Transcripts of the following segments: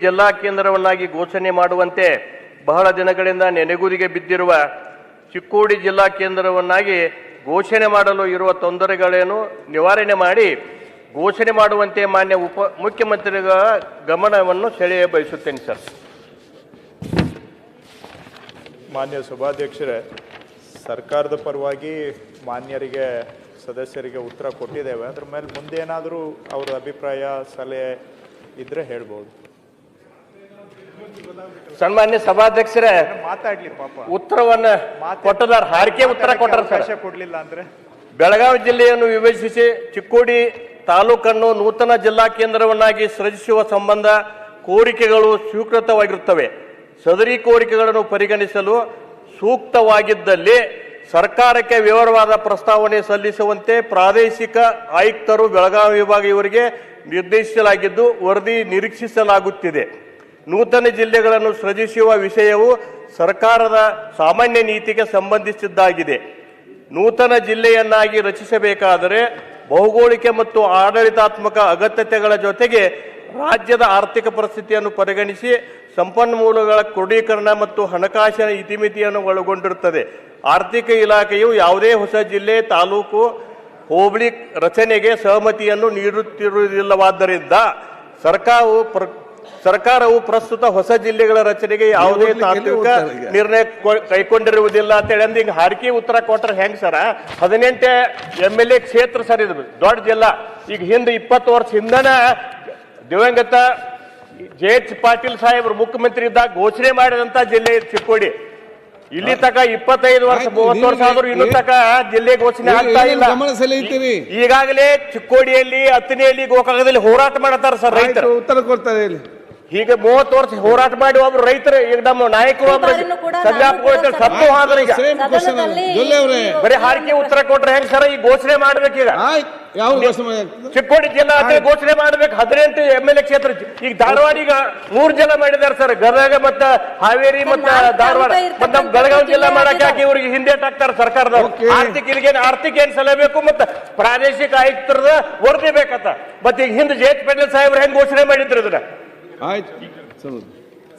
ಜಿಲ್ಲಾ ಕೇಂದ್ರವನ್ನಾಗಿ ಘೋಷಣೆ ಮಾಡುವಂತೆ ಬಹಳ ದಿನಗಳಿಂದ ನೆನೆಗುದಿಗೆ ಬಿದ್ದಿರುವ ಚಿಕ್ಕೋಡಿ ಜಿಲ್ಲಾ ಕೇಂದ್ರವನ್ನಾಗಿ ಘೋಷಣೆ ಮಾಡಲು ಇರುವ ತೊಂದರೆಗಳೇನು ನಿವಾರಣೆ ಮಾಡಿ ಘೋಷಣೆ ಮಾಡುವಂತೆ ಮಾನ್ಯ ಉಪ ಮುಖ್ಯಮಂತ್ರಿಗಳ ಗಮನವನ್ನು ಸೆಳೆಯ ಬಯಸುತ್ತೇನೆ ಸರ್. ಮಾನ್ಯ ಸಭಾಧ್ಯಕ್ಷರೇ, ಸರ್ಕಾರದ ಪರವಾಗಿ ಮಾನ್ಯರಿಗೆ, ಸದಸ್ಯರಿಗೆ ಉತ್ತರ ಕೊಟ್ಟಿದ್ದೇವೆ. ಅದ್ರ ಮೇಲೆ ಮುಂದೇನಾದರೂ ಅವ್ರ ಅಭಿಪ್ರಾಯ, ಸಲಹೆ ಇದ್ದರೆ ಹೇಳ್ಬೋದು. ಸನ್ಮಾನ್ಯ ಸಭಾಧ್ಯಕ್ಷರೇ ಮಾತಾಡ್ಲಿ ಪಾಪ. ಉತ್ತರವನ್ನ ಕೊಟ್ಟದಾರ ಹಾರಿಕೆ ಉತ್ತರ ಕೊಟ್ಟರ ಸರ್. ಕೊಡ್ಲಿಲ್ಲ ಅಂದ್ರೆ? ಬೆಳಗಾವಿ ಜಿಲ್ಲೆಯನ್ನು ವಿಭಜಿಸಿ ಚಿಕ್ಕೋಡಿ ತಾಲೂಕನ್ನು ನೂತನ ಜಿಲ್ಲಾ ಕೇಂದ್ರವನ್ನಾಗಿ ಸೃಜಿಸುವ ಸಂಬಂಧ ಕೋರಿಕೆಗಳು ಸ್ವೀಕೃತವಾಗಿರುತ್ತವೆ. ಸದರಿ ಕೋರಿಕೆಗಳನ್ನು ಪರಿಗಣಿಸಲು ಸೂಕ್ತವಾಗಿದ್ದಲ್ಲಿ ಸರ್ಕಾರಕ್ಕೆ ವಿವರವಾದ ಪ್ರಸ್ತಾವನೆ ಸಲ್ಲಿಸುವಂತೆ ಪ್ರಾದೇಶಿಕ ಆಯುಕ್ತರು ಬೆಳಗಾವಿ ವಿಭಾಗ ಇವರಿಗೆ ನಿರ್ದೇಶಿಸಲಾಗಿದ್ದು ವರದಿ ನಿರೀಕ್ಷಿಸಲಾಗುತ್ತಿದೆ. ನೂತನ ಜಿಲ್ಲೆಗಳನ್ನು ಸೃಜಿಸುವ ವಿಷಯವು ಸರ್ಕಾರದ ಸಾಮಾನ್ಯ ನೀತಿಗೆ ಸಂಬಂಧಿಸಿದ್ದಾಗಿದೆ. ನೂತನ ಜಿಲ್ಲೆಯನ್ನಾಗಿ ರಚಿಸಬೇಕಾದರೆ ಭೌಗೋಳಿಕ ಮತ್ತು ಆಡಳಿತಾತ್ಮಕ ಅಗತ್ಯತೆಗಳ ಜೊತೆಗೆ ರಾಜ್ಯದ ಆರ್ಥಿಕ ಪರಿಸ್ಥಿತಿಯನ್ನು ಪರಿಗಣಿಸಿ ಸಂಪನ್ಮೂಲಗಳ ಕ್ರೋಢೀಕರಣ ಮತ್ತು ಹಣಕಾಸಿನ ಇತಿಮಿತಿಯನ್ನು ಒಳಗೊಂಡಿರುತ್ತದೆ. ಆರ್ಥಿಕ ಇಲಾಖೆಯು ಯಾವುದೇ ಹೊಸ ಜಿಲ್ಲೆ, ತಾಲೂಕು, ಹೋಬಳಿ ರಚನೆಗೆ ಸಹಮತಿಯನ್ನು ನೀಡುತ್ತಿರುವುದಿಲ್ಲವಾದ್ದರಿಂದ ಸರ್ಕಾರವು ಪ್ರ- ಸರ್ಕಾರವು ಪ್ರಸ್ತುತ ಹೊಸ ಜಿಲ್ಲೆಗಳ ರಚನೆಗೆ ಯಾವುದೇ ತಾತ್ವಿಕ ನಿರ್ಣಯ ಕೈಕೊಂಡಿರುವುದಿಲ್ಲ ಕೈಗೊಂಡಿರುವುದಿಲ್ಲ ಅಂತೇಳಿ ಅಂದ್ರೆ ಹಿಂಗ ಹಾರಿಕೆ ಉತ್ತರ ಕೊಟ್ರೆ ಹೆಂಗ್ ಸರ? ಹದಿನೆಂಟು ಎಂ ಎಲ್ ಎ ಕ್ಷೇತ್ರ ಸರ್ ಇದು ದೊಡ್ಡ ಜಿಲ್ಲಾ. ಈಗ ಹಿಂದೆ ಇಪ್ಪತ್ತು ವರ್ಷ ಹಿಂದನ ದಿವಂಗತ ಜೆ ಎಚ್ ಪಾಟೀಲ್ ಸಾಹೇಬ್ರು ಮುಖ್ಯಮಂತ್ರಿ ಇದ್ದಾಗ ಘೋಷಣೆ ಮಾಡಿದಂತ ಜಿಲ್ಲೆ ಚಿಕ್ಕೋಡಿ. ಇಲ್ಲಿ ತಕ ಇಪ್ಪತ್ತೈದು ವರ್ಷ ಮೂವತ್ತು ವರ್ಷ ಆದ್ರೂ ಇನ್ನು ತಕ ಜಿಲ್ಲೆ ಘೋಷಣೆ ಆಗ್ತಾ ಇಲ್ಲ? ಈಗಾಗಲೇ ಚಿಕ್ಕೋಡಿಯಲ್ಲಿ ಹತ್ತನೆಯಲ್ಲಿ ಗೋಕಾಕದಲ್ಲಿ ಹೋರಾಟ ಮಾಡತಾರ ಸರ್ ರೈತರು. ಉತ್ತರ ಕೊಡ್ತಾರೆ ಹೇಳಿ ಹೀಗೆ ಮೂವತ್ತು ವರ್ಷ ಹೋರಾಟ ಮಾಡಿ ಒಬ್ರು ರೈತರು ಈಗ ನಮ್ಮ ನಾಯಕರು ಒಬ್ರು ಸತ್ತು ಹೋದ್ರೆ ಈಗ ಬರೀ ಹಾರಿಕೆ ಉತ್ತರ ಕೊಟ್ರೆ ಹೆಂಗ್ ಸರ್? ಈ ಘೋಷಣೆ ಮಾಡ್ಬೇಕೀಗ? ಚಿಕ್ಕೋಡಿ ಜಿಲ್ಲಾ ಅಂತ ಘೋಷಣೆ ಮಾಡ್ಬೇಕು. ಹದಿನೆಂಟು ಎಂ ಎಲ್ ಎ ಕ್ಷೇತ್ರ ಈಗ ಧಾರವಾಡ ಈಗ ಮೂರ್ ಜನ ಮಾಡಿದಾರೆ ಸರ್. ಗದಗ ಮತ್ತ ಹಾವೇರಿ ಮತ್ತ ಧಾರವಾಡ. ಮತ್ತ ನಮ್ಮ ಬೆಳಗಾವಿ ಜಿಲ್ಲಾ ಮಾಡಕ್ಕೆ. ಇವ್ರಿಗೆ ಹಿಂದೆ ಹಾಕ್ತಾರ ಸರ್ಕಾರದವ್ರು. ಆರ್ಥಿಕ ಇಲ್ಲಿಗೆ ಆರ್ಥಿಕ ಏನ್ ಸಲಬೇಕು ಮತ್ತ ಪ್ರಾದೇಶಿಕ ಆಯುಕ್ತರದ ವರದಿ ಬೇಕತ್ತ ಮತ್ತೆ ಈಗ ಹಿಂದ್ ಜೆ ಎಚ್ ಪಟೇಲ್ ಸಾಹೇಬ್ರು ಹೆಂಗ್ ಘೋಷಣೆ ಮಾಡಿದ್ರು ಇದನ್ನ? ಆಯ್ತು.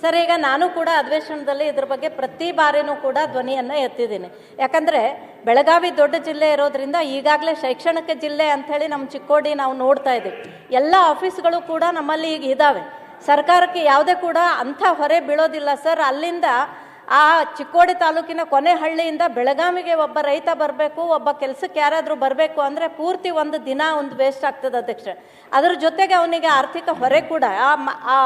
ಸರಿ. ಈಗ ನಾನು ಕೂಡ ಅಧಿವೇಶನದಲ್ಲಿ ಇದ್ರ ಬಗ್ಗೆ ಪ್ರತಿ ಬಾರಿನೂ ಕೂಡ ಧ್ವನಿಯನ್ನ ಎತ್ತಿದ್ದೀನಿ. ಯಾಕಂದ್ರೆ ಬೆಳಗಾವಿ ದೊಡ್ಡ ಜಿಲ್ಲೆ ಇರೋದ್ರಿಂದ ಈಗಾಗಲೇ ಶೈಕ್ಷಣಿಕ ಜಿಲ್ಲೆ ಅಂಥೇಳಿ ನಮ್ಮ ಚಿಕ್ಕೋಡಿ ನಾವು ನೋಡ್ತಾ ಇದ್ದೀವಿ. ಎಲ್ಲ ಆಫೀಸ್ಗಳು ಕೂಡ ನಮ್ಮಲ್ಲಿ ಈಗ ಇದ್ದಾವೆ ಸರ್ಕಾರಕ್ಕೆ ಯಾವುದೇ ಕೂಡ ಅಂಥ ಹೊರೆ ಬೀಳೋದಿಲ್ಲ ಸರ್. ಅಲ್ಲಿಂದ ಆ ಚಿಕ್ಕೋಡಿ ತಾಲೂಕಿನ ಕೊನೆ ಹಳ್ಳಿಯಿಂದ ಬೆಳಗಾವಿಗೆ ಒಬ್ಬ ರೈತ ಬರಬೇಕು ಒಬ್ಬ ಕೆಲಸಕ್ಕೆ ಯಾರಾದರೂ ಬರಬೇಕು ಅಂದರೆ ಪೂರ್ತಿ ಒಂದು ದಿನ ಒಂದು ವೇಸ್ಟ್ ಆಗ್ತದೆ ಅಧ್ಯಕ್ಷ. ಅದ್ರ ಜೊತೆಗೆ ಅವನಿಗೆ ಆರ್ಥಿಕ ಹೊರೆ ಕೂಡ. ಆ ಆ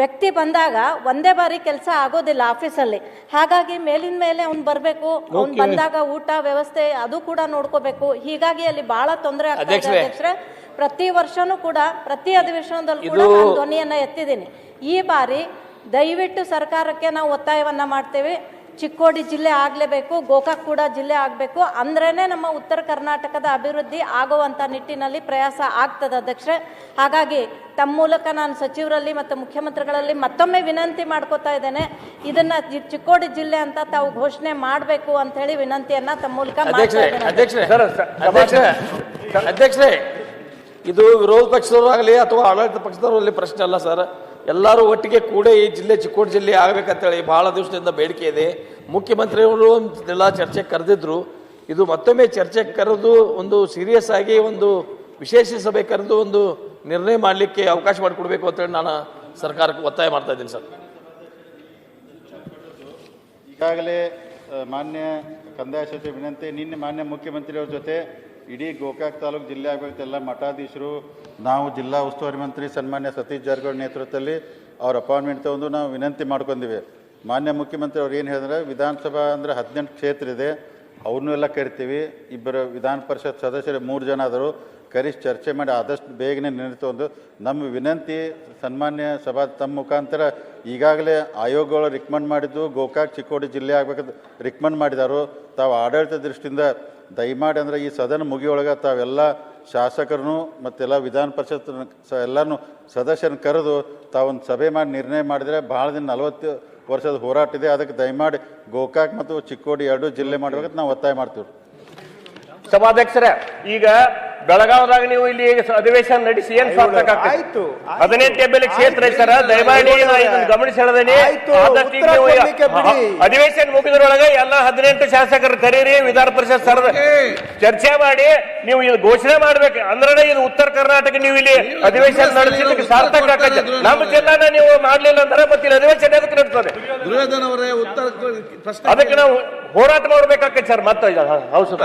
ವ್ಯಕ್ತಿ ಬಂದಾಗ ಒಂದೇ ಬಾರಿ ಕೆಲಸ ಆಗೋದಿಲ್ಲ ಆಫೀಸಲ್ಲಿ. ಹಾಗಾಗಿ ಮೇಲಿನ ಮೇಲೆ ಅವ್ನು ಬರಬೇಕು ಅವ್ನು ಬಂದಾಗ ಊಟ ವ್ಯವಸ್ಥೆ ಅದು ಕೂಡ ನೋಡ್ಕೋಬೇಕು. ಹೀಗಾಗಿ ಅಲ್ಲಿ ಬಹಳ ತೊಂದರೆ ಆಗ್ತದೆ ಅಧ್ಯಕ್ಷರೇ. ಅಧ್ಯಕ್ಷರೇ. ಪ್ರತಿ ವರ್ಷನೂ ಕೂಡ ಪ್ರತಿ ಅಧಿವೇಶನದಲ್ಲೂ ಕೂಡ ನಾನು ಧ್ವನಿಯನ್ನು ಎತ್ತಿದ್ದೀನಿ. ಈ ಬಾರಿ ದಯವಿಟ್ಟು ಸರ್ಕಾರಕ್ಕೆ ನಾವು ಒತ್ತಾಯವನ್ನು ಮಾಡ್ತೇವೆ. ಚಿಕ್ಕೋಡಿ ಜಿಲ್ಲೆ ಆಗಲೇಬೇಕು ಗೋಕಾಕ್ ಕೂಡ ಜಿಲ್ಲೆ ಆಗಬೇಕು ಅಂದ್ರೇ ನಮ್ಮ ಉತ್ತರ ಕರ್ನಾಟಕದ ಅಭಿವೃದ್ಧಿ ಆಗುವಂಥ ನಿಟ್ಟಿನಲ್ಲಿ ಪ್ರಯಾಸ ಆಗ್ತದೆ ಅಧ್ಯಕ್ಷೆ ಹಾಗಾಗಿ ತಮ್ಮ ಮೂಲಕ ನಾನು ಸಚಿವರಲ್ಲಿ ಮತ್ತು ಮುಖ್ಯಮಂತ್ರಿಗಳಲ್ಲಿ ಮತ್ತೊಮ್ಮೆ ವಿನಂತಿ ಮಾಡ್ಕೋತಾ ಇದ್ದೇನೆ. ಇದನ್ನು ಚಿಕ್ಕೋಡಿ ಜಿಲ್ಲೆ ಅಂತ ತಾವು ಘೋಷಣೆ ಮಾಡಬೇಕು ಅಂತ ಹೇಳಿ ವಿನಂತಿಯನ್ನ ತಮ್ಮ ಮೂಲಕ ಅಧ್ಯಕ್ಷರೇ ಇದ್ದೇನೆ. ಅಧ್ಯಕ್ಷರೇ ಸರ್, ಅಧ್ಯಕ್ಷರೇ ಅಧ್ಯಕ್ಷರೇ ಇದು ವಿರೋಧ ಪಕ್ಷದವರಾಗಲಿ ಅಥವಾ ಆಡಳಿತ ಪಕ್ಷದವರಲ್ಲಿ ಪ್ರಶ್ನೆ ಅಲ್ಲ ಸರ್. ಎಲ್ಲರೂ ಒಟ್ಟಿಗೆ ಕೂಡ ಈ ಜಿಲ್ಲೆ, ಚಿಕ್ಕೋಡಿ ಜಿಲ್ಲೆ ಆಗ್ಬೇಕಂತೇಳಿ ಭಾಳ ದಿವಸದಿಂದ ಬೇಡಿಕೆ ಇದೆ. ಮುಖ್ಯಮಂತ್ರಿಯವರು ಎಲ್ಲ ಚರ್ಚೆ ಕರೆದಿದ್ರು. ಇದು ಮತ್ತೊಮ್ಮೆ ಚರ್ಚೆ ಕರೆದು ಒಂದು ಸೀರಿಯಸ್ ಆಗಿ ಒಂದು ವಿಶೇಷ ಸಭೆ ಕರೆದು ಒಂದು ನಿರ್ಣಯ ಮಾಡಲಿಕ್ಕೆ ಅವಕಾಶ ಮಾಡಿಕೊಡ್ಬೇಕು ಅಂತೇಳಿ ನಾನು ಸರ್ಕಾರಕ್ಕೆ ಒತ್ತಾಯ ಮಾಡ್ತಾ ಇದ್ದೀನಿ ಸರ್. ಈಗಾಗಲೇ ಮಾನ್ಯ ಕಂದಾಯ ಸಚಿವ ವಿನಂತಿ, ನಿನ್ನೆ ಮಾನ್ಯ ಮುಖ್ಯಮಂತ್ರಿಯವ್ರ ಜೊತೆ ಇಡೀ ಗೋಕಾಕ್ ತಾಲೂಕು ಜಿಲ್ಲೆ ಆಗಬೇಕು ಎಲ್ಲ ಮಠಾಧೀಶರು, ನಾವು ಜಿಲ್ಲಾ ಉಸ್ತುವಾರಿ ಮಂತ್ರಿ ಸನ್ಮಾನ್ಯ ಸತೀಶ್ ಜಾರಕಿಹೊಳಿ ನೇತೃತ್ವದಲ್ಲಿ ಅವ್ರ ಅಪಾಯಿಂಟ್ಮೆಂಟ್ ತಗೊಂಡು ನಾವು ವಿನಂತಿ ಮಾಡ್ಕೊಂಡಿವಿ. ಮಾನ್ಯ ಮುಖ್ಯಮಂತ್ರಿ ಅವ್ರು ಏನು ಹೇಳಿದ್ರೆ, ವಿಧಾನಸಭಾ ಅಂದರೆ ಹದಿನೆಂಟು ಕ್ಷೇತ್ರ ಇದೆ. ಅವ್ರನ್ನೂ ಎಲ್ಲ ಕರಿತೀವಿ. ಇಬ್ಬರು ವಿಧಾನ ಪರಿಷತ್ ಸದಸ್ಯರು ಮೂರು ಜನ ಆದರು ಕರೆಸಿ ಚರ್ಚೆ ಮಾಡಿ ಆದಷ್ಟು ಬೇಗನೆ ನಿಂತು ಒಂದು ನಮ್ಮ ವಿನಂತಿ ಸನ್ಮಾನ್ಯ ಸಭಾ ತಮ್ಮ ಮುಖಾಂತರ ಈಗಾಗಲೇ ಆಯೋಗಗಳು ರಿಕಮೆಂಡ್ ಮಾಡಿದ್ದು, ಗೋಕಾಕ್ ಚಿಕ್ಕೋಡಿ ಜಿಲ್ಲೆ ಆಗ್ಬೇಕಂತ ರಿಕಮೆಂಡ್ ಮಾಡಿದಾರು. ತಾವು ಆಡಳಿತ ದೃಷ್ಟಿಯಿಂದ ದಯಮಾಡಿ ಅಂದರೆ ಈ ಸದನ ಮುಗಿಯೊಳಗೆ ತಾವೆಲ್ಲ ಶಾಸಕರನ್ನು ಮತ್ತೆಲ್ಲ ವಿಧಾನ ಪರಿಷತ್ ಸ ಸದಸ್ಯರನ್ನು ಸದಸ್ಯರನ್ನ ಕರೆದು ತಾವೊಂದು ಸಭೆ ಮಾಡಿ ನಿರ್ಣಯ ಮಾಡಿದರೆ ಭಾಳ ದಿನ ನಲವತ್ತು ವರ್ಷದ ಹೋರಾಟ ಇದೆ. ಅದಕ್ಕೆ ದಯಮಾಡಿ ಗೋಕಾಕ್ ಮತ್ತು ಚಿಕ್ಕೋಡಿ ಎರಡು ಜಿಲ್ಲೆ ಮಾಡ್ಬೇಕಂತ ನಾವು ಒತ್ತಾಯ ಮಾಡ್ತೀವಿ. ಸಭಾಧ್ಯಕ್ಷರೇ ಈಗ ಬೆಳಗಾವದಾಗ ನೀವು ಇಲ್ಲಿ ಅಧಿವೇಶನ ನಡೆಸಿ ಏನ್ ಸಾರ್ಥಕ ಆಯ್ತು, ಆಯ್ತು. ಹದಿನೆಂಟು ಎಂ ಎಲ್ ಕ್ಷೇತ್ರ ಸರ್. ದಯಮಾಡಿ ಗಮನಿಸಿ ಹೇಳದೇನೆ. ಅಧಿವೇಶನ ಮುಗಿದ್ರೊಳಗೆ ಎಲ್ಲ ಹದಿನೆಂಟು ಶಾಸಕರು ಕರೀರಿ ವಿಧಾನ ಪರಿಷತ್ ಸರ್. ಚರ್ಚೆ ಮಾಡಿ ನೀವು ಇದು ಘೋಷಣೆ ಮಾಡ್ಬೇಕು. ಅಂದ್ರೆ ಇದು ಉತ್ತರ ಕರ್ನಾಟಕ ನೀವು ಇಲ್ಲಿ ಅಧಿವೇಶನ ನಡೆಸಿದ್ದಕ್ಕೆ ಸಾರ್ಥಕ ಆಕೈತೆ ನಮ್ಮ ಜಿಲ್ಲಾನ ನೀವು ಮಾಡ್ಲಿಲ್ಲ ಅಂದ್ರೆ ಮತ್ತೆ ಇಲ್ಲಿ ಅಧಿವೇಶನ ಎದಕ್ಕೆ ನಡ್ತದೆ ಪ್ರಶ್ನೆ ಅದಕ್ಕೆ ನಾವು ಹೋರಾಟ ಮಾಡ್ಬೇಕಾಗತ್ತೆ ಸರ್. ಮತ್ತೆ ಹೌದು